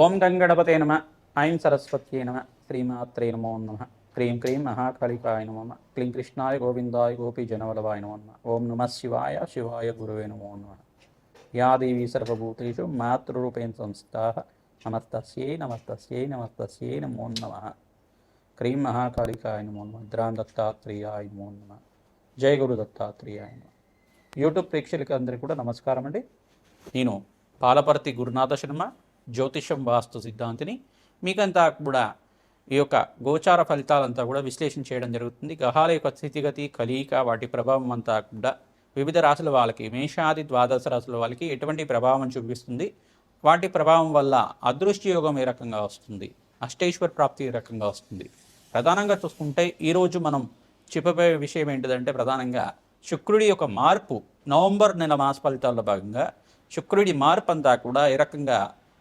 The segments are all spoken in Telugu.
ఓం గంగణపతే నమ. ఐం సరస్వత్యే నమ. శ్రీమాత్రే నమో నమ. క్రీం క్రీం మహాకాళికాయ నమ క్లీం కృష్ణాయ గోవిందాయ గోపీ జనవలవాయ నమో నమ. ఓం నమ శివాయ శివాయ గురువే నమో నమ. యా దేవీ సర్వభూతేషు మాతృరూపేణ సంస్థా నమస్తస్యై నమస్తస్యై నమస్తస్యై నమో నమ. క్రీం మహాకాళికాయ నమో నమ. ద్రాం దత్తాత్రేయాయ నమో నమ. జయ గురు దత్తాత్రేయాయ నమ. యూట్యూబ్ ప్రేక్షకులకి అందరికీ కూడా నమస్కారం అండి నేను పాలపర్తి గురునాథ శర్మ జ్యోతిషం వాస్తు సిద్ధాంతిని మీకంతా కూడా ఈ యొక్క గోచార ఫలితాలంతా కూడా విశ్లేషణ చేయడం జరుగుతుంది. గ్రహాల యొక్క స్థితిగతి కలీక వాటి ప్రభావం అంతా కూడా వివిధ రాశుల వాళ్ళకి మేషాది ద్వాదశ రాశుల వాళ్ళకి ఎటువంటి ప్రభావం చూపిస్తుంది? వాటి ప్రభావం వల్ల అదృష్టి యోగం ఏ రకంగా వస్తుంది? అష్టేశ్వర ప్రాప్తి ఏ రకంగా వస్తుంది? ప్రధానంగా చూసుకుంటే ఈరోజు మనం చెప్పబోయే విషయం ఏంటిదంటే ప్రధానంగా శుక్రుడి యొక్క మార్పు నవంబర్ నెల మాస ఫలితాల్లో భాగంగా శుక్రుడి మార్పు అంతా కూడా ఏ రకంగా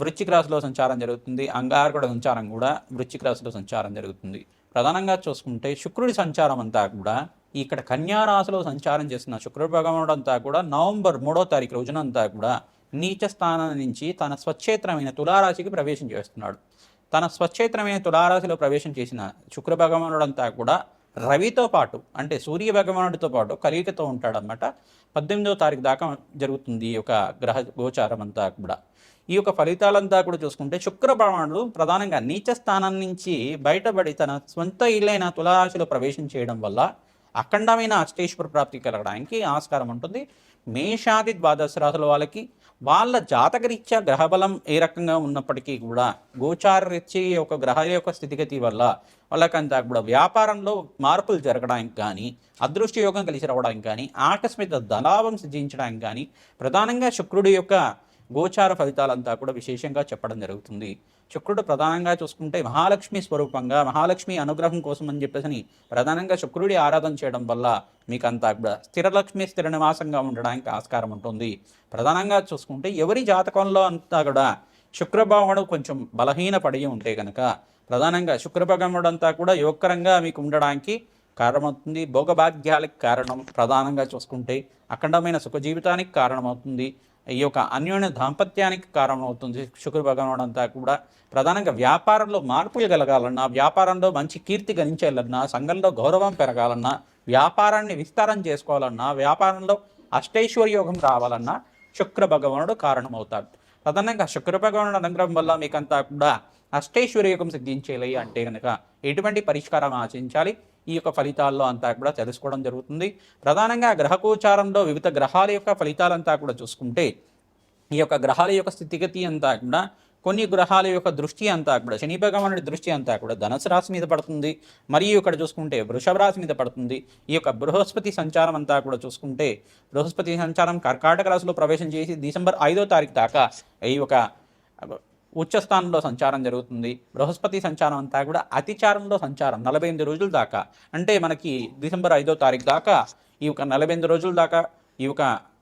వృశ్చిక రాశిలో సంచారం జరుగుతుంది. అంగారకుడ సంచారం కూడా వృశ్చిక రాశిలో సంచారం జరుగుతుంది. ప్రధానంగా చూసుకుంటే శుక్రుడి సంచారం అంతా కూడా ఇక్కడ కన్యారాశిలో సంచారం చేసిన శుక్రుడు భగవానుడు అంతా కూడా నవంబర్ మూడో తారీఖు రోజున అంతా కూడా నీచ స్థానం నుంచి తన స్వచ్ఛేత్రమైన తులారాశికి ప్రవేశం చేస్తున్నాడు. తన స్వచ్ఛేత్రమైన తులారాశిలో ప్రవేశం చేసిన శుక్ర భగవానుడంతా కూడా రవితో పాటు అంటే సూర్య భగవానుడితో పాటు కలిగికతో ఉంటాడనమాట పద్దెనిమిదవ తారీఖు దాకా జరుగుతుంది ఈ యొక్క గ్రహ గోచారం అంతా కూడా. ఈ యొక్క ఫలితాలంతా కూడా చూసుకుంటే శుక్ర భగవానుడు ప్రధానంగా నీచ స్థానం నుంచి బయటపడి తన సొంత ఇల్లైన తులారాశిలో ప్రవేశం చేయడం వల్ల అఖండమైన అష్టేశ్వర ప్రాప్తి కలగడానికి ఆస్కారం ఉంటుంది. మేషాది ద్వాదశ రాశుల వాళ్ళకి వాళ్ళ జాతకరీత్యా గ్రహబలం ఏ రకంగా ఉన్నప్పటికీ కూడా గోచార రీత్యా యొక్క గ్రహాల యొక్క స్థితిగతి వల్ల వాళ్ళకంతా కూడా వ్యాపారంలో మార్పులు జరగడానికి కానీ అదృష్ట యోగం కలిసి రావడానికి కానీ ఆకస్మిక ధనాభం సిద్ధించడానికి కానీ ప్రధానంగా శుక్రుడి యొక్క గోచార ఫలితాలంతా కూడా విశేషంగా చెప్పడం జరుగుతుంది. శుక్రుడు ప్రధానంగా చూసుకుంటే మహాలక్ష్మి స్వరూపంగా మహాలక్ష్మి అనుగ్రహం కోసం అని చెప్పేసి ప్రధానంగా శుక్రుడి ఆరాధన చేయడం వల్ల మీకు అంతా కూడా స్థిరలక్ష్మి స్థిర నివాసంగా ఉండడానికి ఆస్కారం ఉంటుంది. ప్రధానంగా చూసుకుంటే ఎవరి జాతకంలో అంతా కూడా శుక్రభావముడు కొంచెం బలహీన పడి ఉంటే కనుక ప్రధానంగా శుక్రభగముడు అంతా కూడా యోగకరంగా మీకు ఉండడానికి కారణమవుతుంది. భోగభాగ్యాలకు కారణం ప్రధానంగా చూసుకుంటే అఖండమైన సుఖ జీవితానికి కారణమవుతుంది. ఈ యొక్క అన్యోన్య దాంపత్యానికి కారణమవుతుంది. శుక్ర భగవానుడు అంతా కూడా ప్రధానంగా వ్యాపారంలో మార్పులు కలగాలన్నా వ్యాపారంలో మంచి కీర్తి గణించాలన్నా సంఘంలో గౌరవం పెరగాలన్నా వ్యాపారాన్ని విస్తారం చేసుకోవాలన్నా వ్యాపారంలో అష్టైశ్వర్యోగం రావాలన్నా శుక్ర భగవానుడు కారణమవుతాడు. ప్రధానంగా శుక్ర భగవానుడు అనుగ్రహం వల్ల మీకంతా కూడా అష్టైశ్వర్యకం యోగం అంటే కనుక ఎటువంటి పరిష్కారం ఆచరించాలి ఈ యొక్క ఫలితాల్లో అంతా కూడా తెలుసుకోవడం జరుగుతుంది. ప్రధానంగా గ్రహకోచారంలో వివిధ గ్రహాల యొక్క ఫలితాలంతా కూడా చూసుకుంటే ఈ యొక్క గ్రహాల యొక్క స్థితిగతి అంతా కూడా కొన్ని గ్రహాల యొక్క దృష్టి అంతా కూడా శని భగవానుడి దృష్టి అంతా కూడా ధనుసు రాశి మీద పడుతుంది. మరియు ఇక్కడ చూసుకుంటే వృషభ రాశి మీద పడుతుంది. ఈ యొక్క బృహస్పతి సంచారం అంతా కూడా చూసుకుంటే బృహస్పతి సంచారం కర్కాటక రాశిలో ప్రవేశం చేసి డిసెంబర్ ఐదో తారీఖు దాకా ఈ యొక్క ఉచ్చస్థానంలో సంచారం జరుగుతుంది. బృహస్పతి సంచారం అంతా కూడా అతిచారంలో సంచారం నలభై ఎనిమిది రోజుల దాకా. అంటే మనకి డిసెంబర్ ఐదో తారీఖు దాకా ఈ యొక్క నలభై ఎనిమిది రోజుల దాకా ఈ యొక్క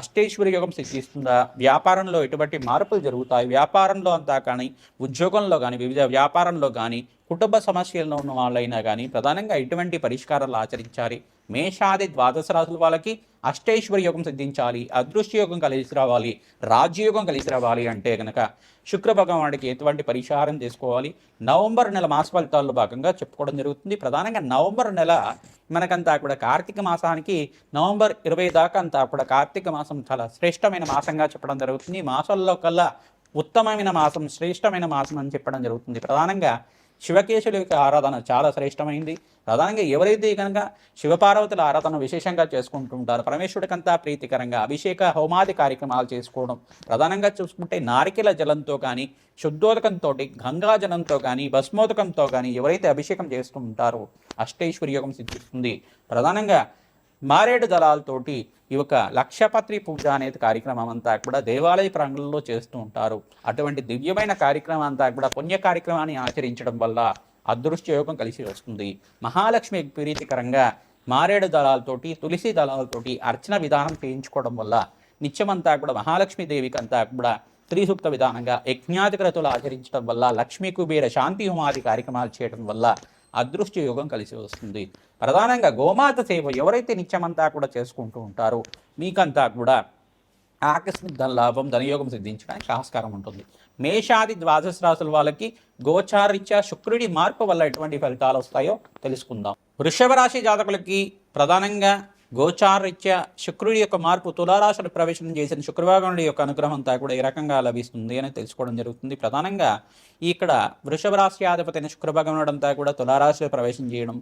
అష్టేశ్వరి యోగం సిద్ధిస్తుందా? వ్యాపారంలో ఎటువంటి మార్పులు జరుగుతాయి? వ్యాపారంలో అంతా కానీ ఉద్యోగంలో కానీ వివిధ వ్యాపారంలో కానీ కుటుంబ సమస్యల్లో ఉన్న వాళ్ళైనా కానీ ప్రధానంగా ఎటువంటి పరిష్కారాలు ఆచరించాలి. మేషాది ద్వాదశ రాసుల వాళ్ళకి అష్టేశ్వర యోగం సిద్ధించాలి అదృష్ట యోగం కలిసి రావాలి రాజ్యయోగం కలిసి రావాలి అంటే కనుక శుక్ర భగవానుడికి ఎటువంటి పరిహారం చేసుకోవాలి నవంబర్ నెల మాస ఫలితాల్లో భాగంగా చెప్పుకోవడం జరుగుతుంది. ప్రధానంగా నవంబర్ నెల మనకంతా కూడా కార్తీక మాసానికి నవంబర్ ఇరవై దాకా అంతా కూడా కార్తీక మాసం చాలా శ్రేష్టమైన మాసంగా చెప్పడం జరుగుతుంది. మాసంలో మాసాల్లో కల్లా ఉత్తమమైన మాసం శ్రేష్టమైన మాసం అని చెప్పడం జరుగుతుంది. ప్రధానంగా శివకేశుల యొక్క ఆరాధన చాలా శ్రేష్టమైంది. ప్రధానంగా ఎవరైతే కనుక శివపార్వతుల ఆరాధన విశేషంగా చేసుకుంటుంటారో పరమేశ్వరుడికంతా ప్రీతికరంగా అభిషేక హోమాది కార్యక్రమాలు చేసుకోవడం ప్రధానంగా చూసుకుంటే నారికెల జలంతో కానీ శుద్ధోదకంతో గంగా జలంతో కానీ భస్మోదకంతో కానీ ఎవరైతే అభిషేకం చేస్తూ ఉంటారో అష్టైశ్వర్యోగం సిద్ధిస్తుంది. ప్రధానంగా మారేడు దళాలతోటి ఈ యొక్క లక్షపత్రి పూజ అనేది కార్యక్రమం అంతా కూడా దేవాలయ ప్రాంగణంలో చేస్తూ ఉంటారు. అటువంటి దివ్యమైన కార్యక్రమం అంతా కూడా పుణ్య కార్యక్రమాన్ని ఆచరించడం వల్ల అదృష్ట యోగం కలిసి వస్తుంది. మహాలక్ష్మి ప్రీతికరంగా మారేడు దళాలతోటి తులసి దళాలతోటి అర్చన విధానం చేయించుకోవడం వల్ల నిత్యమంతా కూడా మహాలక్ష్మి దేవికి అంతా కూడా స్త్రీ విధానంగా యజ్ఞాధిక్రతులు ఆచరించడం వల్ల లక్ష్మీ కుబేర శాంతి హోమాది కార్యక్రమాలు చేయడం వల్ల అదృష్ట యోగం కలిసి వస్తుంది. ప్రధానంగా గోమాత సేవ ఎవరైతే నిత్యమంతా కూడా చేసుకుంటూ ఉంటారో మీకంతా కూడా ఆకస్మిక ధనలాభం ధనయోగం సిద్ధించడానికి ఆస్కారం ఉంటుంది. మేషాది ద్వాదశ రాశుల వాళ్ళకి గోచారిత్య శుక్రుడి మార్పు వల్ల ఎటువంటి ఫలితాలు వస్తాయో తెలుసుకుందాం. వృషభ రాశి జాతకులకి ప్రధానంగా గోచారిత్య శుక్రుడి యొక్క మార్పు తులారాశులు ప్రవేశం చేసిన శుక్రభాగనుడి యొక్క అనుగ్రహం అంతా కూడా ఏ రకంగా లభిస్తుంది అని తెలుసుకోవడం జరుగుతుంది. ప్రధానంగా ఇక్కడ వృషభ రాశి అధిపతి అయిన శుక్రభాగనుడు అంతా కూడా తులారాశిలో ప్రవేశం చేయడం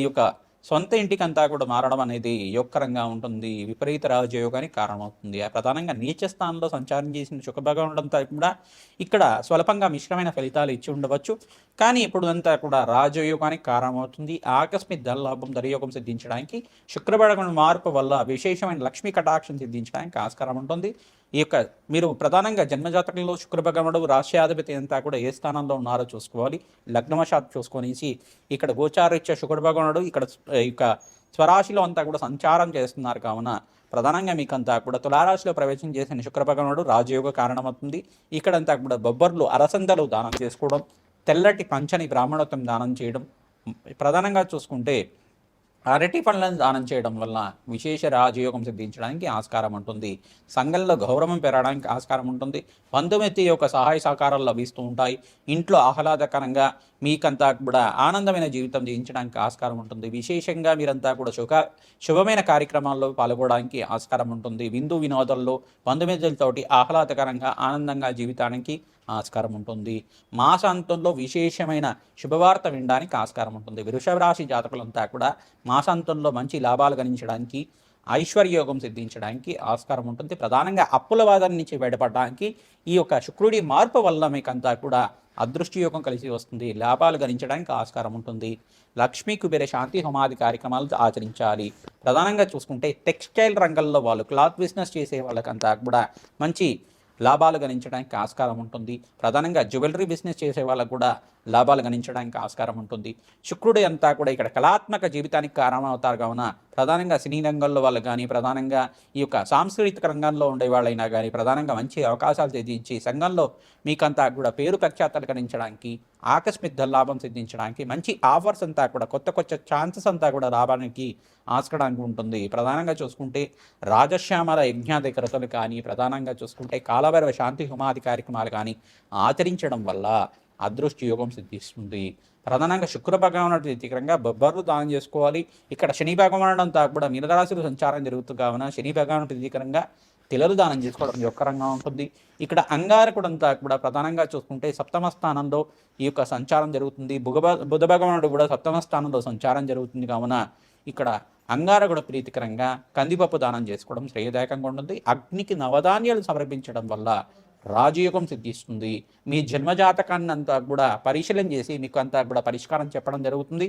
ఈ యొక్క సొంత ఇంటికంతా కూడా మారడం అనేది యోగకరంగా ఉంటుంది. విపరీత రాజయోగానికి కారణమవుతుంది. ఆ ప్రధానంగా నీచ స్థానంలో సంచారం చేసిన శుభభగవడంతా కూడా ఇక్కడ స్వల్పంగా మిశ్రమైన ఫలితాలు ఇచ్చి ఉండవచ్చు. కానీ ఇప్పుడు అంతా కూడా రాజయోగానికి కారణమవుతుంది. ఆకస్మిక ధనలాభం ధరయోగం సిద్ధించడానికి శుక్రభగవన్ మార్పు వల్ల విశేషమైన లక్ష్మీ కటాక్షం సిద్ధించడానికి ఆస్కారం ఉంటుంది. ఈ యొక్క మీరు ప్రధానంగా జన్మజాతకంలో శుక్రభగవనుడు రాష్ట్రాధిపతి అంతా కూడా ఏ స్థానంలో ఉన్నారో చూసుకోవాలి. లగ్నవశాత్ చూసుకొనేసి ఇక్కడ గోచారిత్య శుక్రభగవనుడు ఇక్కడ ఈ యొక్క స్వరాశిలో అంతా కూడా సంచారం చేస్తున్నారు. కావున ప్రధానంగా మీకంతా కూడా తులారాశిలో ప్రవేశం చేసిన శుక్రభగవనుడు రాజయోగ కారణమవుతుంది. ఇక్కడంతా కూడా బొబ్బర్లు అరసందలు దానం చేసుకోవడం తెల్లటి పంచని బ్రాహ్మణత్వం దానం చేయడం ప్రధానంగా చూసుకుంటే అరటి పండ్లను దానం చేయడం వల్ల విశేష రాజయోగం సిద్ధించడానికి ఆస్కారం ఉంటుంది. సంఘంలో గౌరవం పెరగడానికి ఆస్కారం ఉంటుంది. బంధుమిత్తి యొక్క సహాయ సహకారాలు లభిస్తూ ఉంటాయి. ఇంట్లో ఆహ్లాదకరంగా మీకంతా కూడా ఆనందమైన జీవితం జీవించడానికి ఆస్కారం ఉంటుంది. విశేషంగా మీరంతా కూడా శుభ శుభమైన కార్యక్రమాల్లో పాల్గొనడానికి ఆస్కారం ఉంటుంది. విందు వినోదంలో బంధుమిత్రులతోటి ఆహ్లాదకరంగా ఆనందంగా జీవితానికి ఆస్కారం ఉంటుంది. మాసాంతంలో విశేషమైన శుభవార్త వినడానికి ఆస్కారం ఉంటుంది. వృషభ రాశి జాతకులంతా కూడా మాసాంతంలో మంచి లాభాలు గణించడానికి ఐశ్వర్యోగం సిద్ధించడానికి ఆస్కారం ఉంటుంది. ప్రధానంగా అప్పుల వాదన నుంచి బయటపడడానికి ఈ యొక్క శుక్రుడి మార్పు వల్ల మీకంతా కూడా అదృష్టి యోగం కలిసి వస్తుంది. లాభాలు గణించడానికి ఆస్కారం ఉంటుంది. లక్ష్మీ కుబేర శాంతి హోమాది కార్యక్రమాలు ఆచరించాలి. ప్రధానంగా చూసుకుంటే టెక్స్టైల్ రంగంలో వాళ్ళు క్లాత్ బిజినెస్ చేసే వాళ్ళకంతా కూడా మంచి లాభాలు గణించడానికి ఆస్కారం ఉంటుంది. ప్రధానంగా జ్యువెలరీ బిజినెస్ చేసే వాళ్ళకు కూడా లాభాలు గణించడానికి ఆస్కారం ఉంటుంది. శుక్రుడు అంతా కూడా ఇక్కడ కళాత్మక జీవితానికి కారణమవుతారు. కావున ప్రధానంగా సినీ రంగంలో వాళ్ళు కానీ ప్రధానంగా ఈ యొక్క సాంస్కృతిక రంగంలో ఉండే వాళ్ళైనా కానీ ప్రధానంగా మంచి అవకాశాలు సిద్ధించి సంఘంలో మీకంతా కూడా పేరు ప్రఖ్యాతలు గణించడానికి ఆకస్మిక లాభం సిద్ధించడానికి మంచి ఆఫర్స్ అంతా కూడా కొత్త కొత్త ఛాన్సెస్ అంతా కూడా రావడానికి ఆస్కడానికి ఉంటుంది. ప్రధానంగా చూసుకుంటే రాజశ్యామల యజ్ఞాధికరతలు కానీ ప్రధానంగా చూసుకుంటే కాలభైరవ శాంతి హోమాది కార్యక్రమాలు కానీ ఆచరించడం వల్ల అదృష్టి యోగం సిద్ధిస్తుంది. ప్రధానంగా శుక్ర భగవానుడు వ్యతికరంగా బొబ్బర్లు దానం చేసుకోవాలి. ఇక్కడ శని భగవానుడు అంతా కూడా మీనరాశులు సంచారం జరుగుతుంది కావున శని భగవానుడు ప్రతీకరంగా తిలలు దానం చేసుకోవడం యొక్క రంగం ఉంటుంది. ఇక్కడ అంగారకుడు అంతా కూడా ప్రధానంగా చూసుకుంటే సప్తమ స్థానంలో ఈ యొక్క సంచారం జరుగుతుంది. బుధ బుధ భగవానుడు కూడా సప్తమ స్థానంలో సంచారం జరుగుతుంది కావున ఇక్కడ అంగారకుడు ప్రీతికరంగా కందిపప్పు దానం చేసుకోవడం శ్రేయదాయకంగా ఉంటుంది. అగ్నికి నవధాన్యాలు సమర్పించడం వల్ల రాజయోగం సిద్ధిస్తుంది. మీ జన్మజాతకాన్ని అంతా కూడా పరిశీలన చేసి మీకు అంతా కూడా పరిష్కారం చెప్పడం జరుగుతుంది.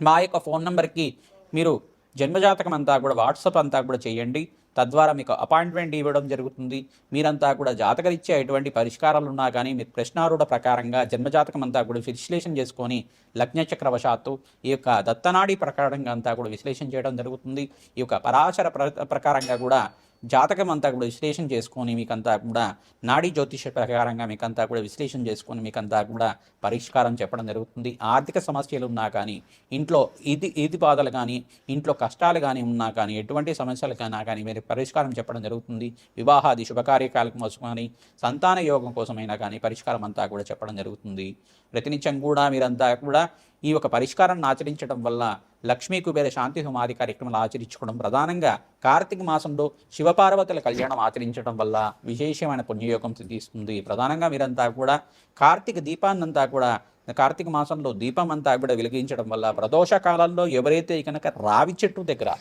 మా యొక్క ఫోన్ నెంబర్కి మీరు జన్మజాతకం అంతా కూడా వాట్సాప్ అంతా కూడా చేయండి. తద్వారా మీకు అపాయింట్మెంట్ ఇవ్వడం జరుగుతుంది. మీరంతా కూడా జాతకరీత్యా ఎటువంటి పరిష్కారాలు ఉన్నా కానీ మీరు ప్రశ్నారూఢ ప్రకారంగా జన్మజాతకం అంతా కూడా విశ్లేషణ చేసుకొని లగ్నచక్రవశాత్తు ఈ యొక్క దత్తనాడి ప్రకారంగా అంతా కూడా విశ్లేషణ చేయడం జరుగుతుంది. ఈ యొక్క పరాశర ప్ర ప్రకారంగా కూడా జాతకం అంతా కూడా విశ్లేషణ చేసుకొని మీకంతా కూడా నాడీ జ్యోతిష ప్రకారంగా మీకంతా కూడా విశ్లేషణ చేసుకొని మీకంతా కూడా పరిష్కారం చెప్పడం జరుగుతుంది. ఆర్థిక సమస్యలు ఉన్నా కానీ ఇంట్లో ఇది ఇది బాధలు కానీ ఇంట్లో కష్టాలు కానీ ఉన్నా కానీ ఎటువంటి సమస్యలు కానీ కానీ మీరు పరిష్కారం చెప్పడం జరుగుతుంది. వివాహాది శుభకార్యకాల కోసం కానీ సంతాన యోగం కోసమైనా కానీ పరిష్కారం అంతా కూడా చెప్పడం జరుగుతుంది. ప్రతినిత్యం కూడా మీరంతా కూడా ఈ యొక్క పరిష్కారాన్ని ఆచరించడం వల్ల లక్ష్మీ కుబేర శాంతి హోమాది కార్యక్రమాలు ఆచరించుకోవడం ప్రధానంగా కార్తీక మాసంలో శివపార్వతుల కళ్యాణం ఆచరించడం వల్ల విశేషమైన పుణ్యయోగం సిద్ధిస్తుంది ప్రధానంగా మీరంతా కూడా కార్తీక దీపాన్నంతా కూడా కార్తీక మాసంలో దీపం అంతా కూడా వెలిగించడం వల్ల ప్రదోష కాలంలో ఎవరైతే కనుక రావి చెట్టు దగ్గర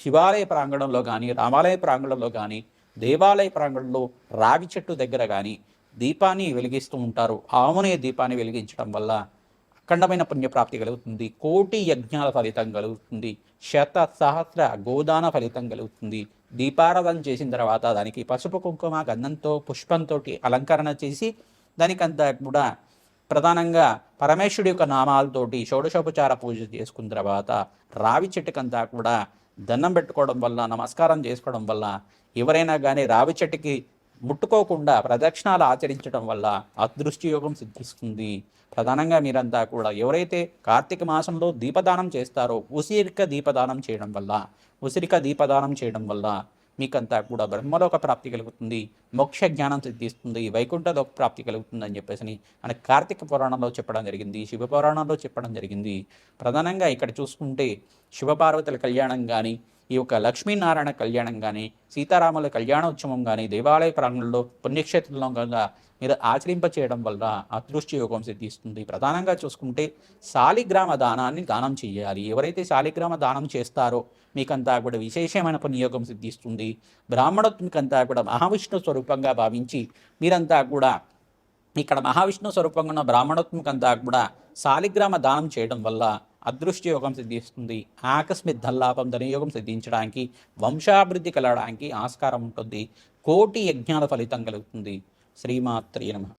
శివాలయ ప్రాంగణంలో కానీ రామాలయ ప్రాంగణంలో కానీ దేవాలయ ప్రాంగణంలో రావి చెట్టు దగ్గర కానీ దీపాన్ని వెలిగిస్తూ ఉంటారు. ఆమునే దీపాన్ని వెలిగించడం వల్ల అఖండమైన పుణ్యప్రాప్తి కలుగుతుంది. కోటి యజ్ఞాల ఫలితం కలుగుతుంది. శత సహస్ర గోదాన ఫలితం కలుగుతుంది. దీపారాధన చేసిన తర్వాత దానికి పసుపు కుంకుమ గంధంతో పుష్పంతో అలంకరణ చేసి దానికంతా కూడా ప్రధానంగా పరమేశ్వరుడి యొక్క నామాలతోటి షోడశోపచార పూజ చేసుకున్న తర్వాత రావి చెట్టుకంతా కూడా దండం పెట్టుకోవడం వల్ల నమస్కారం చేసుకోవడం వల్ల ఎవరైనా కానీ రావి చెట్టుకి ముట్టుకోకుండా ప్రదక్షిణాలు ఆచరించడం వల్ల అదృష్టి యోగం సిద్ధిస్తుంది. ప్రధానంగా మీరంతా కూడా ఎవరైతే కార్తీక మాసంలో దీపదానం చేస్తారో ఉసిరిక దీపదానం చేయడం వల్ల ఉసిరిక దీపదానం చేయడం వల్ల మీకంతా కూడా బ్రహ్మలోక ప్రాప్తి కలుగుతుంది మోక్ష జ్ఞానం సిద్ధిస్తుంది వైకుంఠలోక ప్రాప్తి కలుగుతుంది అని చెప్పేసి మన కార్తీక పురాణంలో చెప్పడం జరిగింది శివ పురాణంలో చెప్పడం జరిగింది. ప్రధానంగా ఇక్కడ చూసుకుంటే శివపార్వతుల కళ్యాణం కానీ ఈ యొక్క లక్ష్మీనారాయణ కళ్యాణం కానీ సీతారాముల కళ్యాణోత్సవం కానీ దేవాలయ ప్రాంగణంలో పుణ్యక్షేత్రంలో కనుక మీరు ఆచరింప చేయడం వల్ల అదృష్టి యోగం సిద్ధిస్తుంది. ప్రధానంగా చూసుకుంటే శాలిగ్రామ దానాన్ని దానం చేయాలి. ఎవరైతే శాలిగ్రామ దానం చేస్తారో మీకంతా కూడా విశేషమైన పుణ్యయోగం సిద్ధిస్తుంది. బ్రాహ్మణత్మికంతా కూడా మహావిష్ణు స్వరూపంగా భావించి మీరంతా కూడా ఇక్కడ మహావిష్ణు స్వరూపంగా ఉన్న బ్రాహ్మణోత్మకంతా కూడా శాలిగ్రామ దానం చేయడం వల్ల అదృష్ట యోగం సిద్ధిస్తుంది. ఆకస్మిక్ ధల్లాభం ధనయోగం సిద్ధించడానికి వంశాభివృద్ధి కలగడానికి ఆస్కారం ఉంటుంది. కోటి యజ్ఞాల ఫలితం కలుగుతుంది. శ్రీమాత్రి నమ.